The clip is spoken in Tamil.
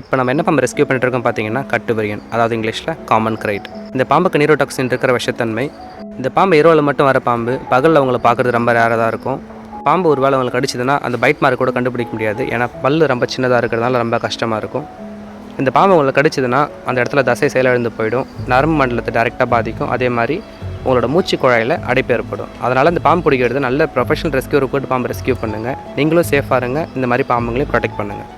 இப்போ நம்ம என்ன பாம்பு ரெஸ்கியூ பண்ணிட்டு இருக்கோம் பார்த்தீங்கன்னா கட்டுபரியன் அதாவது இங்கிலீஷில் காமன் கிரைட் இந்த பாம்புக்கு நீரோடாக்சின் இருக்கிற விஷத்தன்மை இந்த பாம்பு இரவில் மட்டும் வர பாம்பு பகலில் அவங்கள பார்க்குறது ரொம்ப ரேராக தான் இருக்கும். பாம்பு ஒரு வேளை அவங்களுக்கு கடிச்சதுன்னா அந்த பைட் மார்க் கூட கண்டுபிடிக்க முடியாது. ஏன்னா பல் ரொம்ப சின்னதாக இருக்கிறதுனால ரொம்ப கஷ்டமாக இருக்கும். இந்த பாம்பு உங்களை கடிச்சதுன்னா அந்த இடத்துல தசை செயலிழந்து போயிடும். நரம்பு மண்டலத்தை டைரெக்டாக பாதிக்கும். அதே மாதிரி உங்களோட மூச்சு குழாயில் அடைப்பு ஏற்படும். அதனால் இந்த பாம்பு பிடிக்கிறது நல்ல ப்ரொஃபஷனல் ரெஸ்கியூ கூட்டு பாம்பு ரெஸ்கியூ பண்ணுங்கள் நீங்களும் சேஃபாக இருங்க. இந்த மாதிரி பாம்புங்களையும் ப்ரொடெக்ட் பண்ணுங்கள்